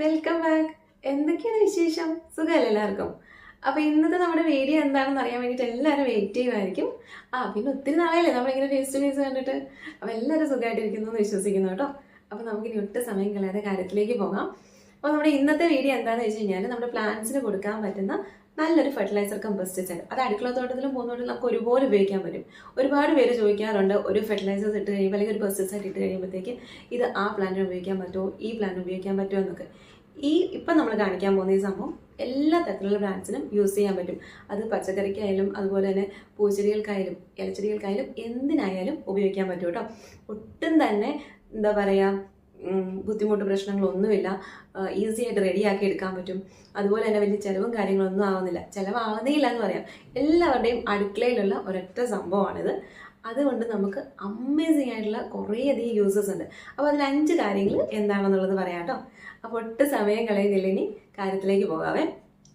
Welcome back. എന്തൊക്കെയാണ് വിശേഷം? സുഖമല്ല എല്ലാവർക്കും? അപ്പോൾ ഇന്നത്തെ നമ്മുടെ വീഡിയോ എന്താണെന്ന് അറിയാൻ വേണ്ടിയിട്ട് എല്ലാവരും വെയിറ്റ് ചെയ്യുമായിരിക്കും ആ പിന്നെ ഒത്തിരി നാളെയല്ലേ നമ്മളിങ്ങനെ ഫേസ് ടു ഫേസ് കണ്ടിട്ട്. അപ്പോൾ എല്ലാവരും സുഖമായിട്ടിരിക്കുന്നു എന്ന് വിശ്വസിക്കുന്നു കേട്ടോ. അപ്പോൾ നമുക്കിനി ഒട്ടും സമയം കളയാതെ കാര്യത്തിലേക്ക് പോകാം. അപ്പോൾ നമ്മുടെ ഇന്നത്തെ വീഡിയോ എന്താണെന്ന് വെച്ച് കഴിഞ്ഞാൽ നമ്മുടെ പ്ലാന്റ്സിന് കൊടുക്കാൻ പറ്റുന്ന നല്ലൊരു ഫെർട്ടിലൈസർ കം പെസ്റ്റിസൈഡ് അത് അടുക്കള തോട്ടത്തിലും പോകുന്നതുകൊണ്ട് നമുക്ക് ഒരുപോലെ ഉപയോഗിക്കാൻ പറ്റും. ഒരുപാട് പേര് ചോദിക്കാറുണ്ട് ഒരു ഫെർട്ടിലൈസേഴ്സ് ഇട്ട് കഴിയുമ്പോൾ അല്ലെങ്കിൽ ഒരു പെസ്റ്റിസൈഡ് ഇട്ട് കഴിയുമ്പോഴത്തേക്ക് ഇത് ആ പ്ലാന്റിന് ഉപയോഗിക്കാൻ പറ്റുമോ ഈ പ്ലാന്റിന് ഉപയോഗിക്കാൻ പറ്റുമോ എന്നൊക്കെ. ഈ ഇപ്പം നമ്മൾ കാണിക്കാൻ പോകുന്ന ഈ സംഭവം എല്ലാ തരത്തിലുള്ള പ്ലാന്റ്സിനും യൂസ് ചെയ്യാൻ പറ്റും. അത് പച്ചക്കറിക്കായാലും അതുപോലെ തന്നെ പൂച്ചെടികൾക്കായാലും ഇലച്ചെടികൾക്കായാലും എന്തിനായാലും ഉപയോഗിക്കാൻ പറ്റും കേട്ടോ. ഒട്ടും തന്നെ എന്താ പറയുക ബുദ്ധിമുട്ട് പ്രശ്നങ്ങളൊന്നുമില്ല. ഈസി ആയിട്ട് റെഡിയാക്കി എടുക്കാൻ പറ്റും. അതുപോലെ തന്നെ വലിയ ചിലവും കാര്യങ്ങളൊന്നും ആവുന്നില്ല. ചിലവാകുന്നില്ല എന്ന് പറയാം. എല്ലാവരുടെയും അടുക്കളയിലുള്ള ഒരൊറ്റ സംഭവമാണിത്. അതുകൊണ്ട് നമുക്ക് അമേസിങ് ആയിട്ടുള്ള കുറേയധികം യൂസസ് ഉണ്ട്. അപ്പോൾ അതിൽ അഞ്ച് കാര്യങ്ങൾ എന്താണെന്നുള്ളത് പറയാം കേട്ടോ. അപ്പോൾ ഒട്ടും സമയം കളയുന്നില്ല ഇനി. കാര്യത്തിലേക്ക് പോകാവേ.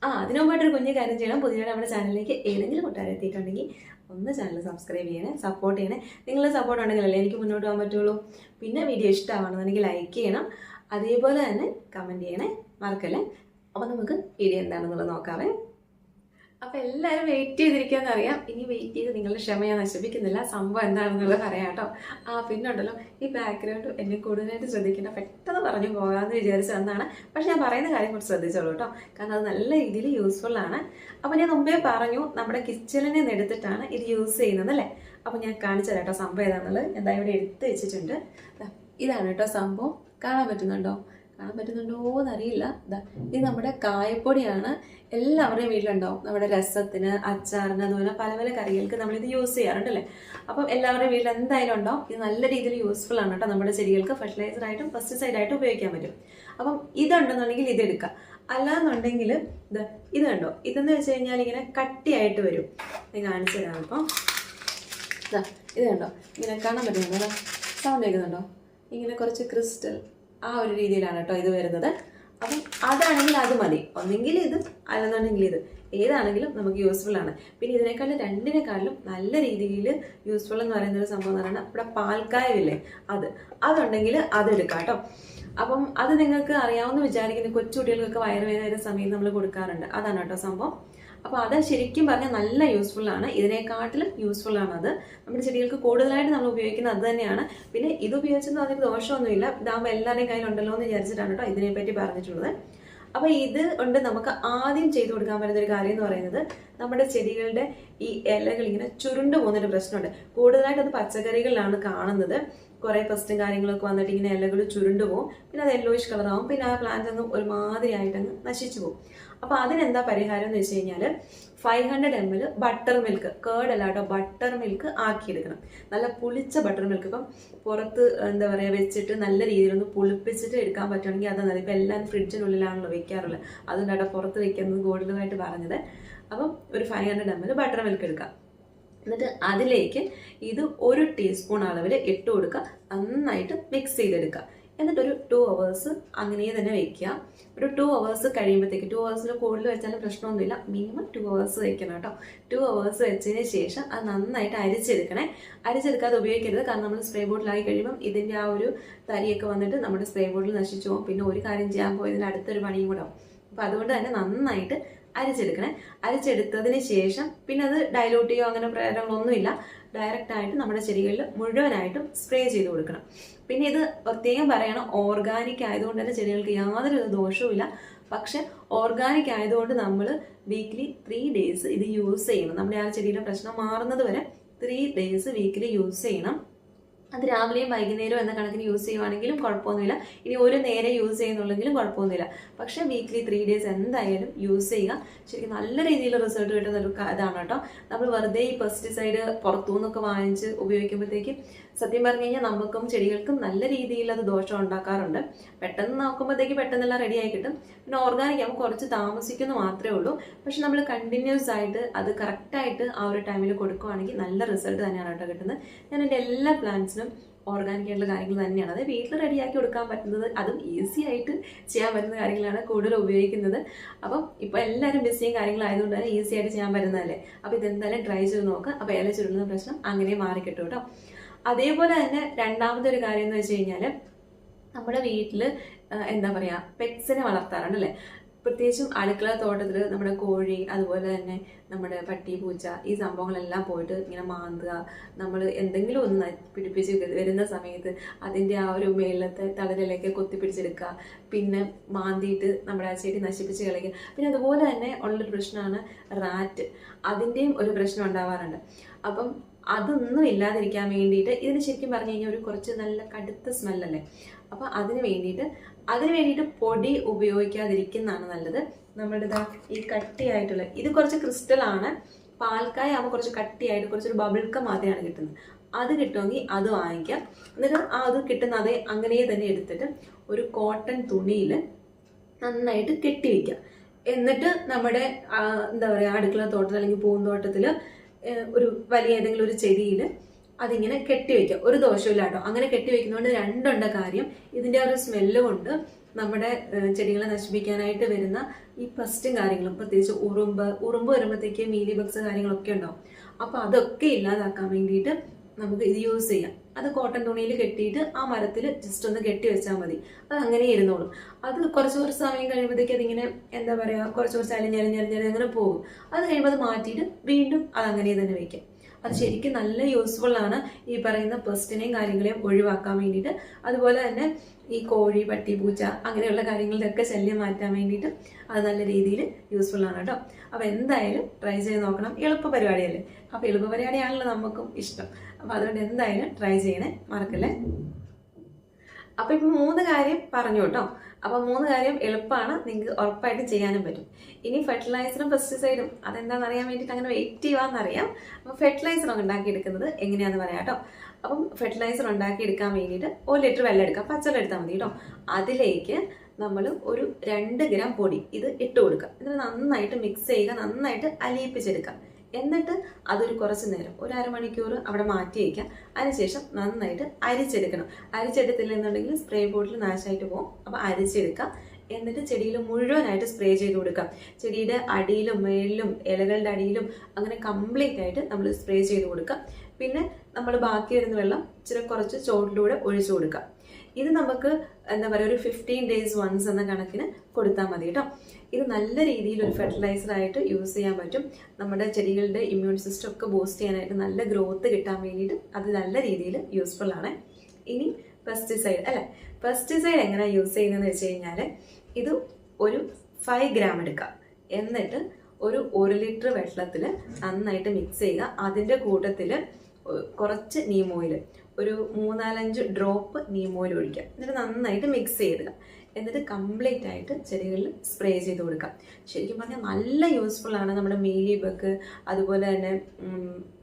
ആ അതിനു മുമ്പായിട്ടൊരു കുഞ്ഞു കാര്യം ചെയ്യണം. പുതിയ നമ്മുടെ ചാനലിലേക്ക് ഏതെങ്കിലും കൂട്ടുകാർ എത്തിയിട്ടുണ്ടെങ്കിൽ ഒന്ന് ചാനൽ സബ്സ്ക്രൈബ് ചെയ്യണേ സപ്പോർട്ട് ചെയ്യണേ. നിങ്ങളുടെ സപ്പോർട്ട് ഉണ്ടെങ്കിലല്ലേ എനിക്ക് മുന്നോട്ട് പോകാൻ പറ്റുള്ളൂ. പിന്നെ വീഡിയോ ഇഷ്ടമാണെന്നുണ്ടെങ്കിൽ ലൈക്ക് ചെയ്യണം. അതേപോലെ തന്നെ കമന്റ് ചെയ്യണേ. മറക്കല്ലേ? അപ്പോൾ നമുക്ക് വീഡിയോ എന്താണെന്നുള്ളത് നോക്കാവേ. അപ്പോൾ എല്ലാവരും വെയിറ്റ് ചെയ്തിരിക്കാന്ന് അറിയാം. ഇനി വെയിറ്റ് ചെയ്ത് നിങ്ങളുടെ ക്ഷമ ഞാൻ നശിപ്പിക്കുന്നില്ല സംഭവം എന്താണെന്നുള്ളത് പറയാം കേട്ടോ. ആ പിന്നെ ഉണ്ടല്ലോ ഈ ബാക്ക്ഗ്രൗണ്ട് എന്നെ കൂടുതലായിട്ട് ശ്രദ്ധിക്കേണ്ട പെട്ടെന്ന് പറഞ്ഞു പോകാമെന്ന് വിചാരിച്ചു ഒന്നാണ്. പക്ഷെ ഞാൻ പറയുന്ന കാര്യം കൂടി ശ്രദ്ധിച്ചോളൂ കേട്ടോ. കാരണം അത് നല്ല രീതിയിൽ യൂസ്ഫുൾ ആണ്. അപ്പോൾ ഞാൻ മുമ്പേ പറഞ്ഞു നമ്മുടെ കിച്ചണിൽ നിന്ന് എടുത്തിട്ടാണ് ഇത് യൂസ് ചെയ്യുന്നത് അല്ലേ? അപ്പോൾ ഞാൻ കാണിച്ചു തരാം കേട്ടോ സംഭവം ഏതാണെന്നുള്ളത് എന്താ ഇവിടെ എടുത്ത് വെച്ചിട്ടുണ്ട്. ഇതാണ് കേട്ടോ സംഭവം. കാണാൻ പറ്റുന്നുണ്ടോ? കാണാൻ പറ്റുന്നുണ്ടോ എന്നറിയില്ല. ഇത് നമ്മുടെ കായപ്പൊടിയാണ്. എല്ലാവരുടെയും വീട്ടിലുണ്ടാവും നമ്മുടെ രസത്തിന് അച്ചാറിന് അതുപോലെ പല പല കറികൾക്ക് നമ്മളിത് യൂസ് ചെയ്യാറുണ്ടല്ലേ? അപ്പം എല്ലാവരുടെയും വീട്ടിൽ എന്തായാലും ഉണ്ടാവും ഇത് നല്ല രീതിയിൽ യൂസ്ഫുൾ ആണ് കേട്ടോ നമ്മുടെ ചെടികൾക്ക്. ഫെർട്ടിലൈസർ ആയിട്ടും പെസ്റ്റിസൈഡ് ആയിട്ടും ഉപയോഗിക്കാൻ പറ്റും. അപ്പം ഇതുണ്ടെന്നുണ്ടെങ്കിൽ ഇത് എടുക്കാം അല്ലാന്നുണ്ടെങ്കിൽ ഇത് ഇത് കണ്ടോ? ഇതെന്ന് വെച്ച് കഴിഞ്ഞാൽ ഇങ്ങനെ കട്ടിയായിട്ട് വരും. ഞാൻ കാണിച്ചു തരാം അപ്പം. ഇത് കണ്ടോ? ഇങ്ങനെ കാണാൻ പറ്റുന്നുണ്ടോ? സൗണ്ട് കേൾക്കുന്നുണ്ടോ? ഇങ്ങനെ കുറച്ച് ക്രിസ്റ്റൽ ആ ഒരു രീതിയിലാണ് കേട്ടോ ഇത് വരുന്നത്. അപ്പം അതാണെങ്കിൽ അത് മതി. ഒന്നെങ്കിൽ ഇത് അല്ലെന്നുണ്ടെങ്കിൽ ഇത്. ഏതാണെങ്കിലും നമുക്ക് യൂസ്ഫുൾ ആണ്. പിന്നെ ഇതിനേക്കാളും രണ്ടിനേക്കാളും നല്ല രീതിയിൽ യൂസ്ഫുൾ എന്ന് പറയുന്ന ഒരു സംഭവം എന്ന് പറയുന്നത് ഇവിടെ അത്. അതുണ്ടെങ്കിൽ അതെടുക്കാം കേട്ടോ. അപ്പം അത് നിങ്ങൾക്ക് അറിയാവുന്ന വിചാരിക്കുന്ന കൊച്ചുകുട്ടികൾക്കൊക്കെ വയറുവേദന വരുന്ന സമയത്ത് നമ്മൾ കൊടുക്കാറുണ്ട്. അതാണ് കേട്ടോ സംഭവം. അപ്പോൾ അത് ശരിക്കും പറഞ്ഞാൽ നല്ല യൂസ്ഫുൾ ആണ്. ഇതിനെക്കാട്ടിലും ആണ് അത്. നമ്മുടെ ചെടികൾക്ക് കൂടുതലായിട്ട് നമ്മൾ ഉപയോഗിക്കുന്നത് അത് തന്നെയാണ്. പിന്നെ ഇത് ഉപയോഗിച്ചെന്ന് അതിന് ദോഷമൊന്നുമില്ല. ഇതാകുമ്പോൾ എല്ലാവരുടെയും കയ്യിലുണ്ടല്ലോ എന്ന് വിചാരിച്ചിട്ടാണ് കേട്ടോ ഇതിനെപ്പറ്റി പറഞ്ഞിട്ടുള്ളത്. അപ്പോൾ ഇത് കൊണ്ട് നമുക്ക് ആദ്യം ചെയ്തു കൊടുക്കാൻ പറ്റുന്ന ഒരു കാര്യം എന്ന് പറയുന്നത് നമ്മുടെ ചെടികളുടെ ഈ ഇലകൾ ഇങ്ങനെ ചുരുണ്ടു പോകുന്നൊരു പ്രശ്നമുണ്ട്. കൂടുതലായിട്ട് അത് പച്ചക്കറികളിലാണ് കാണുന്നത്. കുറേ പെസ്റ്റും കാര്യങ്ങളൊക്കെ വന്നിട്ട് ഇങ്ങനെ ഇലകൾ ചുരുണ്ട് പോകും. പിന്നെ അത് യെല്ലോയിഷ് കളറാവും പിന്നെ ആ പ്ലാന്റ് അങ്ങ് ഒരുമാതിരി ആയിട്ടങ്ങ് നശിച്ചു പോകും. അപ്പോൾ അതിനെന്താ പരിഹാരം എന്ന് വെച്ച് കഴിഞ്ഞാൽ five hundred M L butter milk curd അല്ല കേട്ടോ ബട്ടർ മിൽക്ക് ആക്കിയെടുക്കണം. നല്ല പുളിച്ച ബട്ടർ മിൽക്ക് ഇപ്പം പുറത്ത് എന്താ പറയുക വെച്ചിട്ട് നല്ല രീതിയിലൊന്ന് പുളിപ്പിച്ചിട്ട് എടുക്കാൻ പറ്റുകയാണെങ്കിൽ അത് നല്ല ഇപ്പം എല്ലാം ഫ്രിഡ്ജിനുള്ളിലാണല്ലോ വെക്കാറുള്ളത്. അതുകൊണ്ടാണ് പുറത്ത് വെക്കുന്നത് ഗോൾഡുമായിട്ട് പറഞ്ഞത്. അപ്പം ഒരു five hundred M L butter milk എടുക്കാം. എന്നിട്ട് അതിലേക്ക് ഇത് ഒരു ടീസ്പൂൺ അളവിൽ ഇട്ട് കൊടുക്കുക. നന്നായിട്ട് മിക്സ് ചെയ്തെടുക്കുക. എന്നിട്ട് ഒരു ടു അവേഴ്സ് അങ്ങനെ തന്നെ വെക്കുക ഒരു ടു അവേഴ്സ് കഴിയുമ്പോഴത്തേക്ക് ടു അവേഴ്സിൽ കൂടുതൽ വെച്ചാലും പ്രശ്നമൊന്നുമില്ല. മിനിമം ടു അവേഴ്സ് വെക്കണം കേട്ടോ ടു അവേഴ്സ് വെച്ചതിന് ശേഷം അത് നന്നായിട്ട് അരിച്ചെടുക്കണേ. അരിച്ചെടുക്കാതെ ഉപയോഗിക്കരുത്. കാരണം നമ്മൾ സ്പ്രേ ബോട്ടിലായി കഴിയുമ്പം ഇതിന്റെ ആ ഒരു തരിയൊക്കെ വന്നിട്ട് നമ്മുടെ സ്പ്രേ ബോട്ടിൽ നശിച്ചു പോകും. പിന്നെ ഒരു കാര്യം ചെയ്യാൻ പോയതിന് അടുത്തൊരു പണിയും കൂടെ ആവും. അപ്പോൾ അതുകൊണ്ട് തന്നെ നന്നായിട്ട് അരിച്ചെടുക്കണേ. അരിച്ചെടുത്തതിന് ശേഷം പിന്നെ അത് ഡൈലൂട്ട് ചെയ്യോ അങ്ങനെ പ്രേരങ്ങളൊന്നുമില്ല ഡയറക്റ്റ് ആയിട്ട് നമ്മുടെ ചെടികളിൽ മുഴുവനായിട്ടും സ്പ്രേ ചെയ്ത് കൊടുക്കണം. പിന്നെ ഇത് പ്രത്യേകം പറയണം ഓർഗാനിക് ആയതുകൊണ്ട് തന്നെ ചെടികൾക്ക് യാതൊരു ദോഷവുമില്ല. പക്ഷെ ഓർഗാനിക് ആയതുകൊണ്ട് നമ്മൾ വീക്ക്ലി ത്രീ ഡേയ്സ് ഇത് യൂസ് ചെയ്യണം. നമ്മുടെ ആ ചെടിയുടെ പ്രശ്നം മാറുന്നത് വരെ ത്രീ ഡേയ്സ് വീക്കിലി യൂസ് ചെയ്യണം. അത് രാവിലെയും വൈകുന്നേരവും എന്ന കണക്കിന് യൂസ് ചെയ്യുവാണെങ്കിലും കുഴപ്പമൊന്നുമില്ല. ഇനി ഒരു നേരെ യൂസ് ചെയ്യുന്നുള്ളെങ്കിലും കുഴപ്പമൊന്നുമില്ല. പക്ഷേ വീക്ക്ലി ത്രീ ഡേയ്സ് എന്തായാലും യൂസ് ചെയ്യുക. ശരിക്കും നല്ല രീതിയിൽ റിസൾട്ട് കിട്ടുന്ന ഒരു ഇതാണ് കേട്ടോ. നമ്മൾ വെറുതെ ഈ പെസ്റ്റിസൈഡ് പുറത്തു നിന്നൊക്കെ വാങ്ങിച്ച് ഉപയോഗിക്കുമ്പോഴത്തേക്കും സത്യം പറഞ്ഞു കഴിഞ്ഞാൽ നമുക്കും ചെടികൾക്കും നല്ല രീതിയിൽ അത് ദോഷം ഉണ്ടാക്കാറുണ്ട്. പെട്ടെന്ന് നോക്കുമ്പോഴത്തേക്ക് പെട്ടെന്നെല്ലാം റെഡി ആയി കിട്ടും. പിന്നെ ഓർഗാനിക് ആകുമ്പോൾ കുറച്ച് താമസിക്കുന്നു മാത്രമേ ഉള്ളൂ. പക്ഷെ നമ്മൾ കണ്ടിന്യൂസ് ആയിട്ട് അത് കറക്റ്റായിട്ട് ആ ഒരു ടൈമിൽ കൊടുക്കുവാണെങ്കിൽ നല്ല റിസൾട്ട് തന്നെയാണ് കേട്ടോ കിട്ടുന്നത്. ഞാൻ എന്റെ എല്ലാ പ്ലാന്റ്സിനും ഓർഗാനിക് ആയിട്ടുള്ള കാര്യങ്ങൾ തന്നെയാണ്. അത് വീട്ടിൽ റെഡിയാക്കി കൊടുക്കാൻ പറ്റുന്നത് അതും ഈസി ആയിട്ട് ചെയ്യാൻ പറ്റുന്ന കാര്യങ്ങളാണ് കൂടുതൽ ഉപയോഗിക്കുന്നത്. അപ്പം ഇപ്പോൾ എല്ലാവരും ബിസിയും കാര്യങ്ങളായതുകൊണ്ട് തന്നെ ഈസി ആയിട്ട് ചെയ്യാൻ പറ്റുന്നതല്ലേ? അപ്പോൾ ഇതെന്തായാലും ട്രൈ ചെയ്ത് നോക്കുക. അപ്പോൾ ഇല ചുരുളുന്ന പ്രശ്നം അങ്ങനെ മാറിക്കിട്ടും കേട്ടോ അതേപോലെ തന്നെ രണ്ടാമത്തെ ഒരു കാര്യം എന്ന് വെച്ച് കഴിഞ്ഞാൽ നമ്മുടെ വീട്ടിൽ എന്താ പറയുക പെറ്റ്സിനെ വളർത്താറുണ്ട് അല്ലേ പ്രത്യേകിച്ചും അടുക്കള തോട്ടത്തിൽ നമ്മുടെ കോഴി അതുപോലെ തന്നെ നമ്മുടെ പട്ടി പൂച്ച ഈ സംഭവങ്ങളെല്ലാം പോയിട്ട് ഇങ്ങനെ മാന്തുക. നമ്മൾ എന്തെങ്കിലും ഒന്ന് പിടിപ്പിച്ച് വരുന്ന സമയത്ത് അതിന്റെ ആ ഒരു മേളത്തെ കൊത്തി കൊത്തിപ്പിടിച്ചെടുക്കുക. പിന്നെ മാന്തിയിട്ട് നമ്മുടെ ആ ചെടി നശിപ്പിച്ച് കളയുക. പിന്നെ അതുപോലെ തന്നെ ഉള്ളൊരു പ്രശ്നമാണ് റാറ്റ് അതിന്റെയും ഒരു പ്രശ്നം ഉണ്ടാവാറുണ്ട്. അപ്പം അതൊന്നും ഇല്ലാതിരിക്കാൻ വേണ്ടിയിട്ട് ഇതിന് ശരിക്കും പറഞ്ഞു കഴിഞ്ഞാൽ ഒരു കുറച്ച് നല്ല കടുത്ത സ്മെല്ലല്ലേ അപ്പോൾ അതിന് വേണ്ടിയിട്ട് അതിന് വേണ്ടിയിട്ട് പൊടി ഉപയോഗിക്കാതിരിക്കുന്നതാണ് നല്ലത്. നമ്മുടെ ഇതാ ഈ കട്ടിയായിട്ടുള്ള ഇത് കുറച്ച് ക്രിസ്റ്റലാണ് പാൽക്കായ ആകുമ്പോൾ കുറച്ച് കട്ടിയായിട്ട് കുറച്ചൊരു ബബിൾക്ക മാതിരിയാണ് കിട്ടുന്നത്. അത് കിട്ടുമെങ്കിൽ അത് വാങ്ങിക്കാം. എന്നിട്ട് ആ അത് കിട്ടുന്ന അതേ അങ്ങനെ തന്നെ എടുത്തിട്ട് ഒരു കോട്ടൺ തുണിയിൽ നന്നായിട്ട് കെട്ടി വയ്ക്കാം എന്നിട്ട് നമ്മുടെ എന്താ പറയുക അടുക്കള തോട്ടത്തിൽ അല്ലെങ്കിൽ പൂന്തോട്ടത്തിൽ ഒരു വലിയ ഏതെങ്കിലും ഒരു ചെടിയിൽ അതിങ്ങനെ കെട്ടി വെക്കുക ഒരു ദോഷമില്ല കേട്ടോ അങ്ങനെ കെട്ടിവെക്കുന്നതുകൊണ്ട് രണ്ടുണ്ട കാര്യം. ഇതിന്റെ ഒരു സ്മെല്ല് കൊണ്ട് നമ്മുടെ ചെടികളെ നശിപ്പിക്കാനായിട്ട് വരുന്ന ഈ പസ്റ്റും കാര്യങ്ങളും പ്രത്യേകിച്ച് ഉറുമ്പ് ഉറുമ്പ് വരുമ്പോഴത്തേക്ക് മീലി ബക്സ് കാര്യങ്ങളൊക്കെ ഉണ്ടാവും. അപ്പോൾ അതൊക്കെ ഇല്ലാതാക്കാൻ വേണ്ടിയിട്ട് നമുക്ക് ഇത് യൂസ് ചെയ്യാം. അത് കോട്ടൺ തുണിയിൽ കെട്ടിയിട്ട് ആ മരത്തിൽ ജസ്റ്റ് ഒന്ന് കെട്ടി വെച്ചാൽ മതി. അത് അങ്ങനെ ഇരുന്നോളും. അത് കുറച്ച് കുറച്ച് സമയം കഴിയുമ്പോഴത്തേക്ക് അതിങ്ങനെ എന്താ പറയുക കുറച്ച് കുറച്ച് അലിഞ്ഞലിഞ്ഞലിഞ്ഞലി അങ്ങനെ പോകും. അത് കഴിയുമ്പോൾ അത് മാറ്റിയിട്ട് വീണ്ടും അത് അങ്ങനെ തന്നെ വെക്കാം. അത് ശരിക്കും നല്ല യൂസ്ഫുൾ ആണ് ഈ പറയുന്ന പെസ്റ്റിനെയും കാര്യങ്ങളെയും ഒഴിവാക്കാൻ വേണ്ടിയിട്ട്. അതുപോലെ തന്നെ ഈ കോഴി പട്ടി പൂച്ച അങ്ങനെയുള്ള കാര്യങ്ങളിലൊക്കെ ശല്യം മാറ്റാൻ വേണ്ടിയിട്ട് അത് നല്ല രീതിയിൽ യൂസ്ഫുൾ ആണ് കേട്ടോ. അപ്പോൾ എന്തായാലും ട്രൈ ചെയ്ത് നോക്കണം. എളുപ്പ പരിപാടിയല്ലേ? അപ്പോൾ എളുപ്പ പരിപാടിയാണല്ലോ നമുക്കും ഇഷ്ടം. അപ്പോൾ അതുകൊണ്ട് എന്തായാലും ട്രൈ ചെയ്യണേ. മറക്കല്ലേ? അപ്പോൾ ഇപ്പം മൂന്ന് കാര്യം പറഞ്ഞു കേട്ടോ. അപ്പോൾ മൂന്ന് കാര്യം എളുപ്പമാണ് നിങ്ങൾക്ക് ഉറപ്പായിട്ട് ചെയ്യാനും പറ്റും. ഇനി ഫെർട്ടിലൈസറും പെസ്റ്റിസൈഡും അതെന്താണെന്ന് അറിയാൻ വേണ്ടിയിട്ട് അങ്ങനെ വെയിറ്റ് ചെയ്യുവാന്നറിയാം അപ്പോൾ ഫെർട്ടിലൈസർ ഉണ്ടാക്കിയെടുക്കുന്നത് എങ്ങനെയാണെന്ന് പറയാം കേട്ടോ. അപ്പം ഫെർട്ടിലൈസർ ഉണ്ടാക്കിയെടുക്കാൻ വേണ്ടിയിട്ട് ഒരു ലിറ്റർ വെള്ളം എടുക്കാം. പച്ചവെള്ളം എടുത്താൽ മതി കേട്ടോ. അതിലേക്ക് നമ്മൾ ഒരു രണ്ട് ഗ്രാം പൊടി ഇത് ഇട്ട് കൊടുക്കുക. എന്നിട്ട് നന്നായിട്ട് മിക്സ് ചെയ്യുക നന്നായിട്ട് അലിയിപ്പിച്ചെടുക്കുക. എന്നിട്ട് അതൊരു കുറച്ച് നേരം ഒരു അരമണിക്കൂർ അവിടെ മാറ്റി വയ്ക്കാം. അതിനുശേഷം നന്നായിട്ട് അരിച്ചെടുക്കണം. അരിച്ചെടുത്തില്ലെന്നുണ്ടെങ്കിൽ സ്പ്രേ ബോട്ടിൽ നാശമായിട്ട് പോകും അപ്പോൾ അരിച്ചെടുക്കാം. എന്നിട്ട് ചെടിയിൽ മുഴുവനായിട്ട് സ്പ്രേ ചെയ്ത് കൊടുക്കാം. ചെടിയുടെ അടിയിലും മേളിലും ഇലകളുടെ അടിയിലും അങ്ങനെ കംപ്ലീറ്റ് ആയിട്ട് നമ്മൾ സ്പ്രേ ചെയ്ത് കൊടുക്കാം. പിന്നെ നമ്മൾ ബാക്കി വരുന്ന വെള്ളം ഇച്ചിരി കുറച്ച് ചോട്ടിലൂടെ ഒഴിച്ചു കൊടുക്കാം. ഇത് നമുക്ക് എന്താ പറയുക ഒരു ഫിഫ്റ്റീൻ ഡേയ്സ് വൺസ് എന്ന കണക്കിന് കൊടുത്താൽ മതി കേട്ടോ. ഇത് നല്ല രീതിയിൽ ഒരു ഫെർട്ടിലൈസർ ആയിട്ട് യൂസ് ചെയ്യാൻ പറ്റും. നമ്മുടെ ചെടികളുടെ ഇമ്മ്യൂൺ സിസ്റ്റം ഒക്കെ ബൂസ്റ്റ് ചെയ്യാനായിട്ട് നല്ല ഗ്രോത്ത് കിട്ടാൻ വേണ്ടിയിട്ട് അത് നല്ല രീതിയിൽ യൂസ്ഫുൾ ആണ്. ഇനി പെസ്റ്റിസൈഡ് അല്ലേ? പെസ്റ്റിസൈഡ് എങ്ങനെ യൂസ് ചെയ്യുന്നതെന്ന് വെച്ച് കഴിഞ്ഞാൽ ഇത് ഒരു ഫൈവ് ഗ്രാം എടുക്കുക. എന്നിട്ട് ഒരു ഒരു ലിറ്റർ വെള്ളത്തിൽ നന്നായിട്ട് മിക്സ് ചെയ്യുക. അതിന്റെ കൂട്ടത്തിൽ കുറച്ച് നീം ഓയിൽ ഒരു മൂന്നാലഞ്ച് ഡ്രോപ്പ് നീം ഓയിൽ ഒഴിക്കുക. എന്നിട്ട് നന്നായിട്ട് മിക്സ് ചെയ്തിടുക എന്നിട്ട് കംപ്ലീറ്റ് ആയിട്ട് ചെടികളിൽ സ്പ്രേ ചെയ്ത് കൊടുക്കാം ശരിക്കും പറഞ്ഞാൽ നല്ല യൂസ്ഫുൾ ആണ് നമ്മുടെ മീലി ബക്ക് അതുപോലെ തന്നെ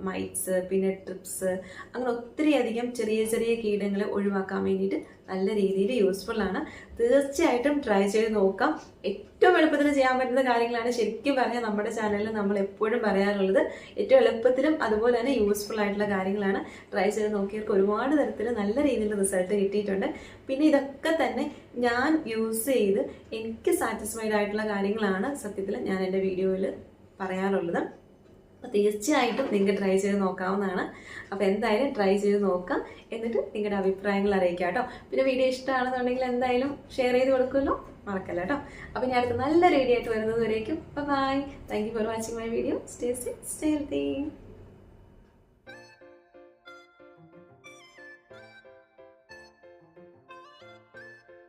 മൈറ്റ്സ് പിന്നെ ട്രിപ്സ് അങ്ങനെ ഒത്തിരി അധികം ചെറിയ ചെറിയ കീടങ്ങളെ ഒഴിവാക്കാൻ വേണ്ടിയിട്ട് നല്ല രീതിയിൽ യൂസ്ഫുൾ ആണ്. തീർച്ചയായിട്ടും ട്രൈ ചെയ്ത് നോക്കാം. ഏറ്റവും എളുപ്പത്തിൽ ചെയ്യാൻ പറ്റുന്ന കാര്യങ്ങളാണ് ശരിക്കും പറഞ്ഞാൽ നമ്മുടെ ചാനലിൽ നമ്മൾ എപ്പോഴും പറയാറുള്ളത്. ഏറ്റവും എളുപ്പത്തിലും അതുപോലെ തന്നെ യൂസ്ഫുൾ ആയിട്ടുള്ള കാര്യങ്ങളാണ്. ട്രൈ ചെയ്ത് നോക്കിയവർക്ക് ഒരുപാട് തരത്തിൽ നല്ല രീതിയിൽ റിസൾട്ട് കിട്ടിയിട്ടുണ്ട്. പിന്നെ ഇതൊക്കെ തന്നെ ഞാൻ യൂസ് ചെയ്ത് എനിക്ക് സാറ്റിസ്ഫൈഡ് ആയിട്ടുള്ള കാര്യങ്ങളാണ് സത്യത്തിൽ ഞാൻ എന്റെ വീഡിയോയിൽ പറയാറുള്ളത്. അപ്പോൾ തീർച്ചയായിട്ടും നിങ്ങൾക്ക് ട്രൈ ചെയ്ത് നോക്കാവുന്നതാണ്. അപ്പോൾ എന്തായാലും ട്രൈ ചെയ്ത് നോക്കാം എന്നിട്ട് നിങ്ങളുടെ അഭിപ്രായങ്ങൾ അറിയിക്കാം കേട്ടോ. പിന്നെ വീഡിയോ ഇഷ്ടമാണെന്നുണ്ടെങ്കിൽ എന്തായാലും ഷെയർ ചെയ്ത് കൊടുക്കുമല്ലോ. മറക്കല്ല കേട്ടോ. അപ്പോൾ ഞാൻ അടുത്ത നല്ലൊരു വീഡിയോ ആയിട്ട് വരുന്നത് വരേക്കും. Bye thank for watching my video stay stay healthy